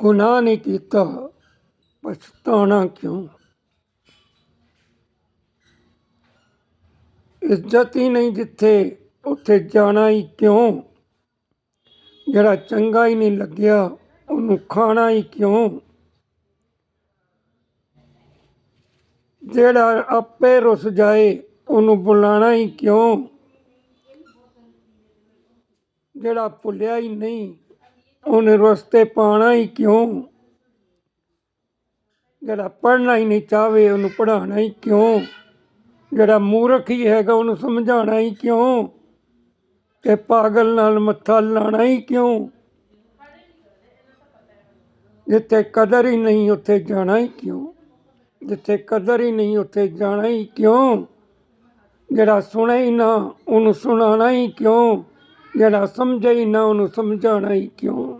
ਗੁਨਾਹ ਨਹੀਂ ਕੀਤਾ ਪਛਤਾਉਣਾ ਕਿਉਂ? ਇੱਜ਼ਤ ਹੀ ਨਹੀਂ ਜਿੱਥੇ, ਉੱਥੇ ਜਾਣਾ ਹੀ ਕਿਉਂ? ਜਿਹੜਾ ਚੰਗਾ ਹੀ ਨਹੀਂ ਲੱਗਿਆ, ਉਹਨੂੰ ਖਾਣਾ ਹੀ ਕਿਉਂ? ਜਿਹੜਾ ਆਪੇ ਰੁੱਸ ਜਾਏ, ਉਹਨੂੰ ਬੁਲਾਣਾ ਹੀ ਕਿਉਂ? ਜਿਹੜਾ ਭੁੱਲਿਆ ਹੀ ਨਹੀਂ ਉਹਨੇ ਰਸਤੇ ਪਾਣਾ ਹੀ ਕਿਉਂ? ਜਿਹੜਾ ਪੜ੍ਹਨਾ ਹੀ ਨਹੀਂ ਚਾਹਵੇ, ਉਹਨੂੰ ਪੜ੍ਹਾਉਣਾ ਹੀ ਕਿਉਂ? ਜਿਹੜਾ ਮੂਰਖ ਹੀ ਹੈਗਾ, ਉਹਨੂੰ ਸਮਝਾਉਣਾ ਹੀ ਕਿਉਂ? ਤੇ ਪਾਗਲ ਨਾਲ ਮੱਥਾ ਲਾਣਾ ਹੀ ਕਿਉਂ? ਜਿੱਥੇ ਕਦਰ ਹੀ ਨਹੀਂ, ਉੱਥੇ ਜਾਣਾ ਹੀ ਕਿਉਂ? ਜਿੱਥੇ ਕਦਰ ਹੀ ਨਹੀਂ, ਉੱਥੇ ਜਾਣਾ ਹੀ ਕਿਉਂ? ਜਿਹੜਾ ਸੁਣੇ ਹੀ ਨਾ, ਉਹਨੂੰ ਸੁਣਾਉਣਾ ਹੀ ਕਿਉਂ? ਜਿਹੜਾ ਸਮਝੇ ਹੀ ਨਾ, ਉਹਨੂੰ ਸਮਝਾਉਣਾ ਹੀ ਕਿਉਂ?